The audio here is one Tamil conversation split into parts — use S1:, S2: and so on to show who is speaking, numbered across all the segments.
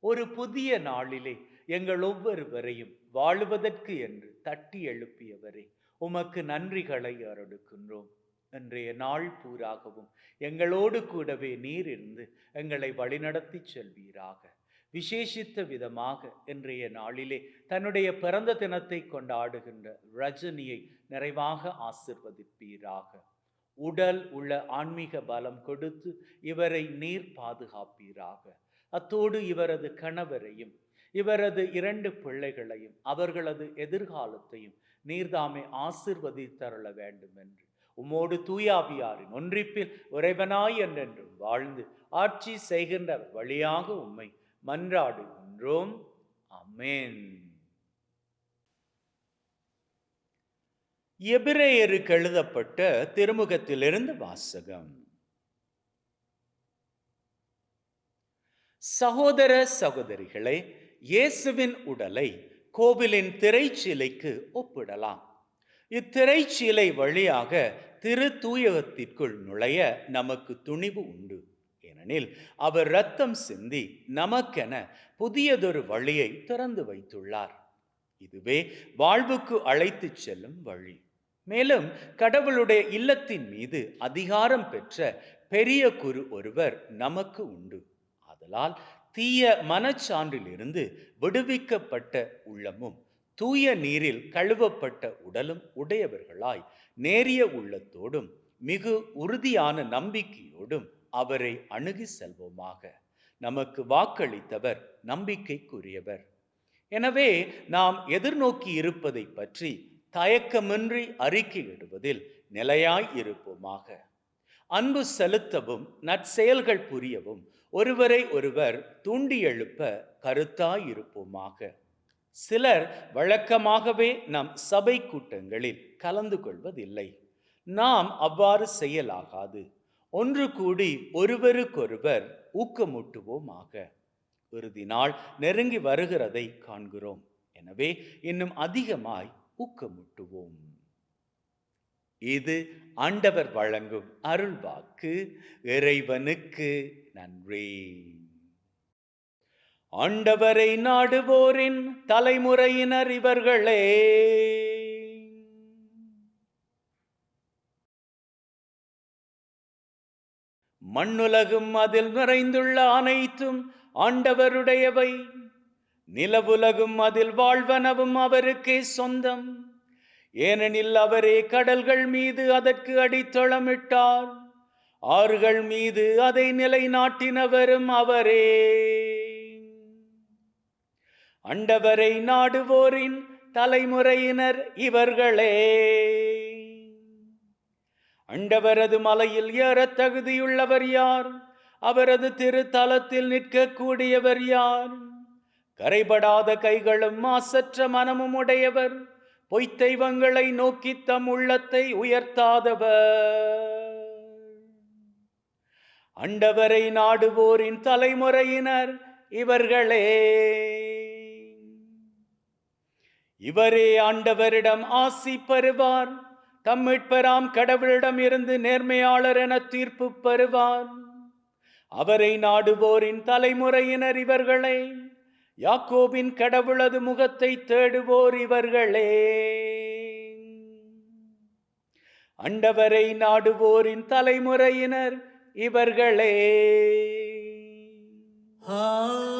S1: ஒரு புதிய நாளிலே எங்கள் ஒவ்வொருவரையும் வாழுவதற்கு என்று தட்டி எழுப்பியவரே உமக்கு நன்றிகளை அருடுக்கின்றோம் இன்றைய நாள் பூராகவும் எங்களோடு கூடவே நீர் இருந்து எங்களை வழிநடத்தி செல்வீராக. விசேஷித்த விதமாக இன்றைய நாளிலே தன்னுடைய பிறந்த தினத்தை கொண்டாடுகின்ற ரஜினியை நிறைவாக ஆசிர்வதிப்பீராக. உடல் உள்ள ஆன்மீக பலம் கொடுத்து இவரை நீர் பாதுகாப்பீராக. அத்தோடு இவரது கணவரையும் இவரது இரண்டு பிள்ளைகளையும் அவர்களது எதிர்காலத்தையும் நீர்தாமே ஆசிர்வதித்தருள வேண்டும் என்று உம்மோடு தூயாவியாரின் ஒன்றிப்பில் உறைவனாய் என்றென்றும் வாழ்ந்து ஆட்சி செய்கின்ற வழியாக உம்மை மன்றாடுகின்றோம். அமேன் எபிரேயருக்கு எழுதப்பட்ட திருமுகத்திலிருந்து வாசகம். சகோதர சகோதரிகளே இயேசுவின் உடலை கோவிலின் திரைச்சீலைக்கு ஒப்பிடலாம். இத்திரைச்சீலை வழியாக திரு தூயகத்திற்குள் நுழைய நமக்கு துணிவு உண்டு. ஏனெனில் அவர் ரத்தம் சிந்தி நமக்கென புதியதொரு வழியை திறந்து வைத்துள்ளார். இதுவே வாழ்வுக்கு அழைத்துச் செல்லும் வழி. மேலும் கடவுளுடைய இல்லத்தின் மீது அதிகாரம் பெற்ற பெரிய குரு ஒருவர் நமக்கு உண்டு. ஆதலால் தீய மனச்சான்றிலிருந்து விடுவிக்கப்பட்ட உள்ளமும் தூய நீரில் கழுவப்பட்ட உடலும் உடையவர்களாய் நேரிய உள்ளத்தோடும் மிகு உறுதியான நம்பிக்கையோடும் அவரை அணுகி செல்வோமாக. நமக்கு வாக்களித்தவர் நம்பிக்கைக்குரியவர். எனவே நாம் எதிர்நோக்கி இருப்பதை பற்றி தயக்கமின்றி அறிக்கையிடுவதில் நிலையாய் இருப்போமாக. அன்பு செலுத்தவும் நற்செயல்கள் புரியவும் ஒருவரை ஒருவர் தூண்டி எழுப்ப கருத்தாய் இருப்போமாக சிலர் வழக்கமாகவே நம் சபை கூட்டங்களில் கலந்து கொள்வதில்லை. நாம் அவ்வாறு செய்யலாகாது. ஒன்று கூடி ஒருவருக்கொருவர் ஊக்கமூட்டுவோமாக. இறுதி நாள் நெருங்கி வருகிறதை காண்கிறோம். எனவே இன்னும் அதிகமாய் ஊக்கமூட்டுவோம். இது ஆண்டவர் வழங்கும் அருள்வாக்கு இறைவனுக்கு நன்றி. ஆண்டவரை நாடுவோரின் தலைமுறையினர் இவர்களே. மண்ணுலகும் அதில் நிறைந்துள்ள அனைத்தும் ஆண்டவருடையவை. நிலவுலகும் அதில் வாழ்வனவும் அவருக்கே சொந்தம். ஏனெனில் அவரே கடல்கள் மீது அதற்கு அடித்தளமிட்டார். ஆறுகள் மீது அதை நிலைநாட்டினவரும் அவரே. அண்டவரை நாடுவோரின் தலைமுறையினர் இவர்களே. அண்டவரது மலையில் ஏறத் தகுதியுள்ளவர் யார்? அவரது திருத்தலத்தில் நிற்கக்கூடியவர் யார்? கரைபடாத கைகளும் மாசற்ற மனமும் உடையவர். பொய்த்தெய்வங்களை நோக்கி தம் உள்ளத்தை உயர்த்தாதவர். அண்டவரை நாடுவோரின் தலைமுறையினர் இவர்களே. இவரே ஆண்டவரிடம் ஆசி பெறுவார் தம்மிட்பெறாம் கடவுளிடம் இருந்து நேர்மையாளர் என தீர்ப்பு பெறுவார் அவரை நாடுவோரின் தலைமுறையினர் இவர்களே. யாக்கோபின் கடவுளது முகத்தை தேடுவோர் இவர்களே. அண்டவரை நாடுவோரின் தலைமுறையினர் இவர்களே.
S2: ஆ.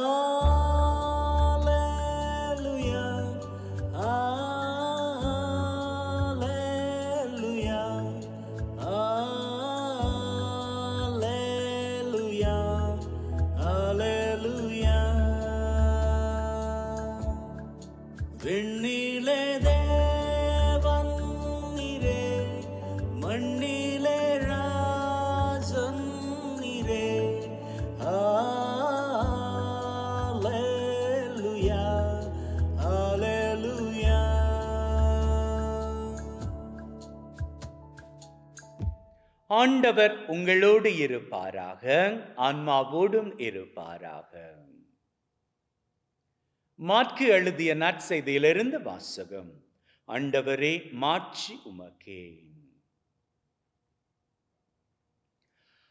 S1: ஆண்டவர் உங்களோடு இருப்பாராக ஆன்மாவோடும் இருப்பாராக. மாற்கு எழுதிய நற்செய்தியிலிருந்து வாசகம் ஆண்டவரே மாட்சி உமக்கே.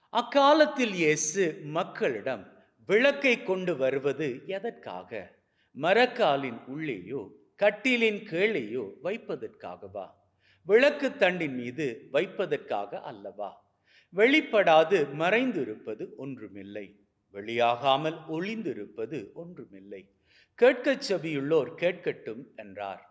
S1: அக்காலத்தில் இயேசு மக்களிடம் விளக்கை கொண்டு வருவது எதற்காக? மரக்காலின் உள்ளேயோ கட்டிலின் கீழேயோ வைப்பதற்காகவா? விளக்கு தண்டின் மீது வைப்பதற்காக அல்லவா? வெளிப்படாது மறைந்திருப்பது ஒன்றுமில்லை. வெளியாகாமல் ஒளிந்திருப்பது ஒன்றுமில்லை. கேட்கச் செவியுள்ளோர் கேட்கட்டும் என்றார்.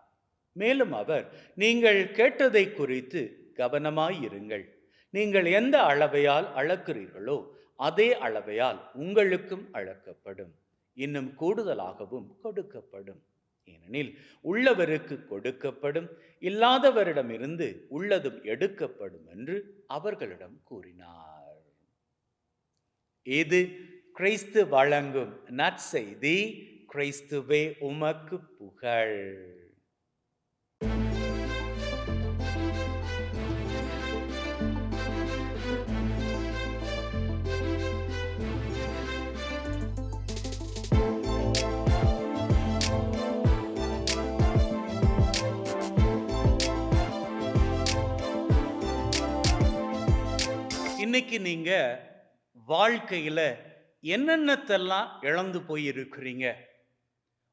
S1: மேலும் அவர் நீங்கள் கேட்டதை குறித்து கவனமாயிருங்கள். நீங்கள் எந்த அளவையால் அளக்கிறீர்களோ அதே அளவையால் உங்களுக்கும் அளக்கப்படும். இன்னும் கூடுதலாகவும் கொடுக்கப்படும். ஏனெனில் உள்ளவருக்கு கொடுக்கப்படும் இல்லாதவரிடமிருந்து உள்ளதும் எடுக்கப்படும் என்று அவர்களிடம் கூறினார். இது கிறிஸ்து வழங்கும் நற்செய்தி கிறிஸ்துவே உமக்கு புகழ். இன்னைக்கு நீங்க வாழ்க்கையில என்னென்னத்தெல்லாம் இழந்து போய் இருக்கிறீங்க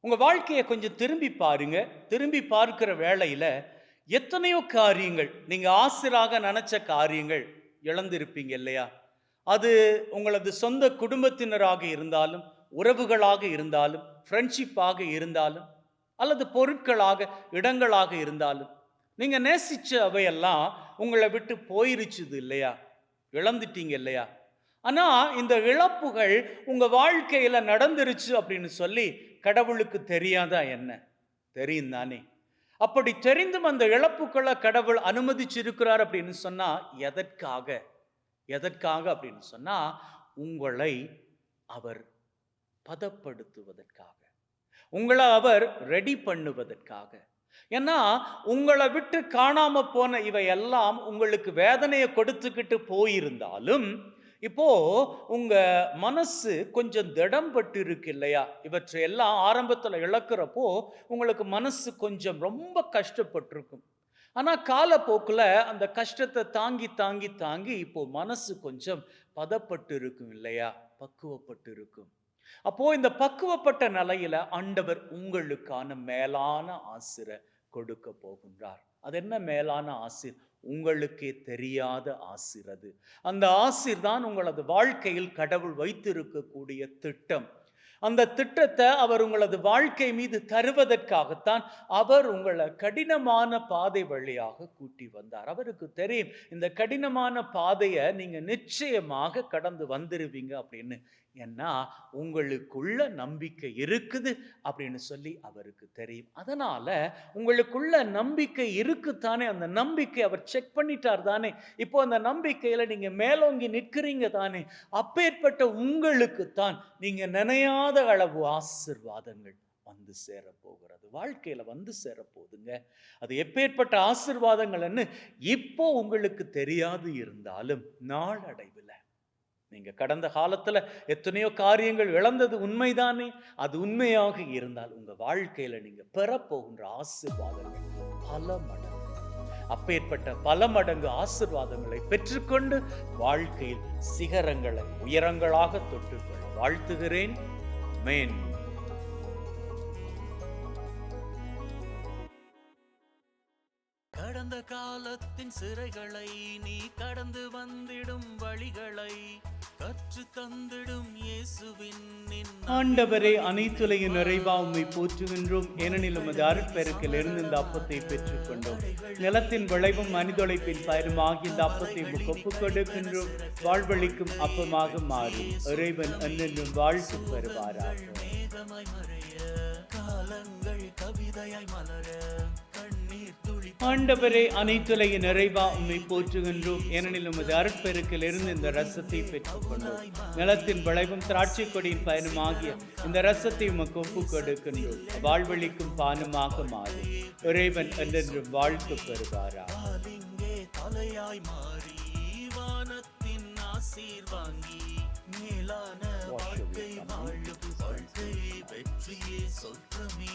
S1: உங்க வாழ்க்கையை கொஞ்சம் திரும்பி பாருங்க. திரும்பி பார்க்கிற வேளையில எத்தனையோ காரியங்கள் நீங்க ஆசிராக நினைச்ச காரியங்கள் இழந்திருப்பீங்க இல்லையா? அது உங்களது சொந்த குடும்பத்தினராக இருந்தாலும் உறவுகளாக இருந்தாலும் ஃப்ரெண்ட்ஷிப்பாக இருந்தாலும் அல்லது பொருட்களாக இடங்களாக இருந்தாலும் நீங்க நேசித்த அவையெல்லாம் உங்களை விட்டு போயிருச்சுது இல்லையா? இழந்துட்டீங்க இல்லையா? ஆனால் இந்த இழப்புகள் உங்கள் வாழ்க்கையில நடந்துருச்சு அப்படின்னு சொல்லி கடவுளுக்கு தெரியாதா என்ன? தெரியும் தானே. அப்படி தெரிந்தும் அந்த இழப்புக்களை கடவுள் அனுமதிச்சிருக்கிறார் அப்படின்னு சொன்னால் எதற்காக? எதற்காக? அப்படின்னு சொன்னால் உங்களை அவர் பதப்படுத்துவதற்காக. உங்களை அவர் ரெடி பண்ணுவதற்காக. ஏன்னா உங்களை விட்டு காணாம போன இவை எல்லாம் உங்களுக்கு வேதனையை கொடுத்துக்கிட்டு போயிருந்தாலும் இப்போ உங்க மனசு கொஞ்சம் திடம் பட்டு இருக்கு இல்லையா? இவற்றை எல்லாம் ஆரம்பத்துல இழக்கிறப்போ உங்களுக்கு மனசு கொஞ்சம் ரொம்ப கஷ்டப்பட்டிருக்கும். ஆனா காலப்போக்குல அந்த கஷ்டத்தை தாங்கி தாங்கி தாங்கி இப்போ மனசு கொஞ்சம் பதப்பட்டு இருக்கும் இல்லையா? பக்குவப்பட்டு இருக்கும் அப்போ இந்த பக்குவப்பட்ட நிலையில ஆண்டவர் உங்களுக்கான மேலான ஆசிரை கொடுக்க போகின்றார். அது என்ன மேலான ஆசிர்? உங்களுக்கே தெரியாத ஆசிர் அது. அந்த ஆசிர் தான் உங்களது வாழ்க்கையில் கடவுள் வைத்திருக்கக்கூடிய திட்டம். அந்த திட்டத்தை அவர் உங்களது வாழ்க்கை மீது தருவதற்காகத்தான் அவர் உங்களை கடினமான பாதை வழியாக கூட்டி வந்தார். அவருக்கு தெரியும் இந்த கடினமான பாதையை நீங்க நிச்சயமாக கடந்து வந்துருவீங்க அப்படின்னு. ஏன்னா உங்களுக்குள்ள நம்பிக்கை இருக்குது அப்படின்னு சொல்லி அவருக்கு தெரியும். அதனால் உங்களுக்குள்ள நம்பிக்கை இருக்குத்தானே அந்த நம்பிக்கை அவர் செக் பண்ணிட்டார் தானே. இப்போ அந்த நம்பிக்கையில் நீங்கள் மேலோங்கி நிற்கிறீங்க தானே. அப்பேற்பட்ட உங்களுக்கு தான் நீங்கள் நினையாத அளவு ஆசிர்வாதங்கள் வந்து சேரப்போகிறது. வாழ்க்கையில் வந்து சேரப்போகுதுங்க. அது எப்பேற்பட்ட ஆசிர்வாதங்கள்னு இப்போ உங்களுக்கு தெரியாது இருந்தாலும் நாளடைவில் நீங்க கடந்த காலத்துல எத்தனையோ காரியங்கள் இழந்தது உண்மைதானே? அது உண்மையாக இருந்தால் உங்க வாழ்க்கையில நீங்க பெறப்போகின்ற ஆசிர்வாதங்கள் பல மடங்கு. அப்பேற்பட்ட பல மடங்கு ஆசிர்வாதங்களை பெற்றுக்கொண்டு வாழ்க்கையில் சிகரங்களை உயரங்களாக தொட்டுக்கொள்ள வாழ்த்துகிறேன். மேன்
S2: கடந்த காலத்தின் சிறைகளை நீ கடந்து வந்திடும் வழிகளை கற்று தந்திடும் இயேசுவின்
S1: ஆண்டவரே அனைத்துலகின் நிறைவா உம்மை போற்றுகின்றோம். ஏனெனில் உமது அருட்பெருக்கில் இருந்து இந்த அப்பத்தை பெற்றுக்கொண்டோம். நிலத்தின் விளைவும் மனிதொழைப்பின் பயிருமாகி இந்த அப்பத்தை ஒப்புக் கொடுக்கின்றோம் வாழ்வழிக்கும் அப்பமாக மாறும். இறைவன் என்னென்றும் வாழ்த்து பெறுவாராக.
S2: காலங்கள் கவிதையாய் மலர
S1: ஆண்டவரே அனைத்துலகின் நிறைவா உம்மை போற்றுகின்றோம். ஏனெனில் உமது அருட்பெருக்கில் இருந்து இந்த ரசத்தை பெற்றுக்கொண்டோம். நிலத்தின் விளைவும் திராட்சை கொடியின் பயனுமாகிய இந்த ரசத்தை உமக்கு ஒப்புக் கொடுக்கின்றோம் வாழ்வழிக்கும் பானமாக மாறும் இறைவன் என்றென்றும் வாழ்த்து
S2: காலிங்கே தலையாய் மாறி வானத்தின் ஆசீர் வாங்கி மேலான வாழ்க்கை வாழும் வாழ்க்கை வெற்றியே சொற்றமே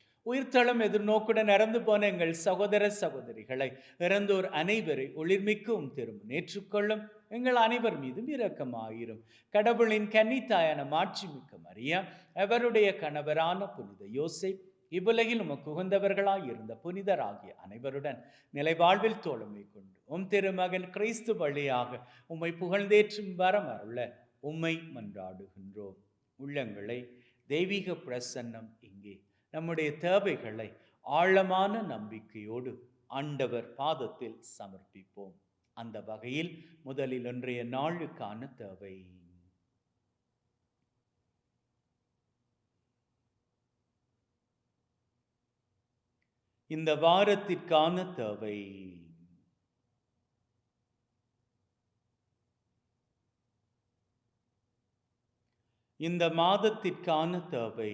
S1: உயிர்த்தளம் எதிர்நோக்குடன் இறந்து போன எங்கள் சகோதர சகோதரிகளை இறந்தோர் அனைவரை ஒளிர்மிக்கவும் திரும்ப ஏற்றுக்கொள்ளும் எங்கள் அனைவர் மீதும் இரக்கமாயிரும். கடவுளின் கன்னித்தாயான மாட்சிமிக்க மரியா அவருடைய கணவரான புனித யோசை இவ்வுலகில் உமக்கு உகந்தவர்களாய் இருந்த புனிதராகிய அனைவருடன் நிலைவாழ்வில் தோழமை கொண்டு உம் திருமகன் கிறிஸ்து வழியாக உம்மை புகழ்ந்தேற்றும் வரம் அருள உம்மை மன்றாடுகின்றோம். உள்ளங்களை தெய்வீக பிரசன்னம் நம்முடைய தேவைகளை ஆழமான நம்பிக்கையோடு ஆண்டவர் பாதத்தில் சமர்ப்பிப்போம். அந்த வகையில் முதலில் இன்றைய நாளுக்கான தேவை. இந்த வாரத்திற்கான தேவை. இந்த மாதத்திற்கான தேவை.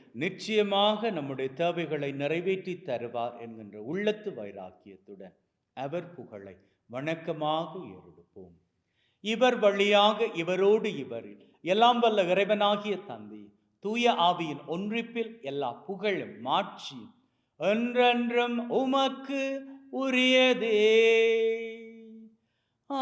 S1: நிச்சயமாக நம்முடைய தேவைகளை நிறைவேற்றி தருவார் என்கின்ற உள்ளத்து வைராக்கியத்துடன் அவர் புகழை வணக்கமாக ஏறெடுப்போம். இவர் வழியாக இவரோடு இவரில் எல்லாம் வல்ல இறைவனாகிய தந்தை தூய ஆவியின் ஒன்றிப்பில் எல்லா புகழும் மாட்சியும் என்றென்றும் உமக்கு உரியதே. ஆ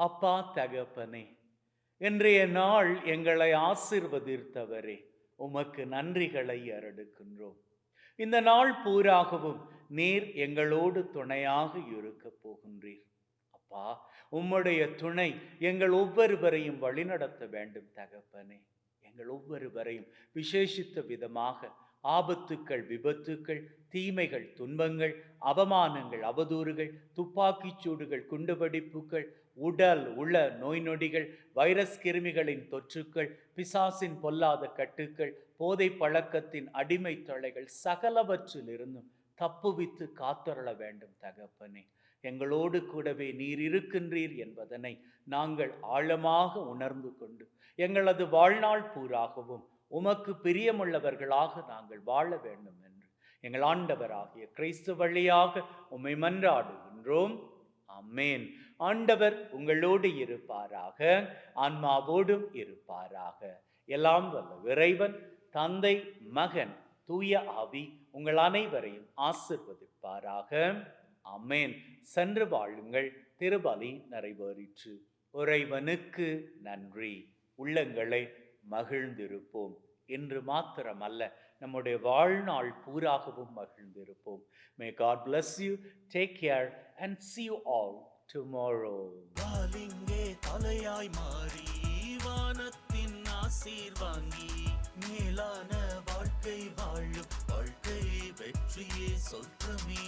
S1: அப்பா தகப்பனே இன்றைய நாள் எங்களை ஆசிர்வதித்தவரே உமக்கு நன்றிகளை அரடுக்கின்றோம் இந்த நாள் பூராகவும் நீர் எங்களோடு துணையாக இருக்கப் போகின்றீர். அப்பா உம்முடைய துணை எங்கள் ஒவ்வொருவரையும் வழிநடத்த வேண்டும் தகப்பனே. எங்கள் ஒவ்வொருவரையும் விசேஷித்த விதமாக ஆபத்துக்கள் விபத்துக்கள் தீமைகள் துன்பங்கள் அவமானங்கள் அவதூறுகள் துப்பாக்கிச் சூடுகள் குண்டுவெடிப்புகள் உடல் உள்ள நோய் நொடிகள் வைரஸ் கிருமிகளின் தொற்றுக்கள் பிசாசின் பொல்லாத கட்டுக்கள் போதை பழக்கத்தின் அடிமை தொலைகள் சகலவற்றிலிருந்தும் தப்புவித்து காத்தொரள வேண்டும் தகப்பனே. எங்களோடு கூடவே நீர் இருக்கின்றீர் என்பதனை நாங்கள் ஆழமாக உணர்ந்து கொண்டு எங்களது வாழ்நாள் பூராகவும் உமக்கு பிரியமுள்ளவர்களாக நாங்கள் வாழ வேண்டும் என்று எங்கள் ஆண்டவராகிய கிறிஸ்து வழியாக உம்மை மன்றாடுகின்றோம். அம்மேன் ஆண்டவர் உங்களோடு இருப்பாராக ஆன்மாவோடும் இருப்பாராக. எல்லாம் வல்ல இறைவன் தந்தை மகன் தூய ஆவி உங்கள் அனைவரையும் ஆசிர்வதிப்பாராக. அம்மேன் சென்று வாழுங்கள். திருபலி நிறைவேறிற்று. இறைவனுக்கு நன்றி. உள்ளங்களை மகிழ்ந்திருப்போம். இன்று மாத்திரமல்ல நம்முடைய வாழ்நாள் பூராகவும் மகிழ்ந்திருப்போம். May God bless you take care and see you all tomorrow
S2: வாலிங்கே தலையாய் மாறி வானத்தின் ஆசீர் வாங்கி மேலான வாழ்க்கை வாழும் வாழ்க்கை வெற்றியே சொல்றமே.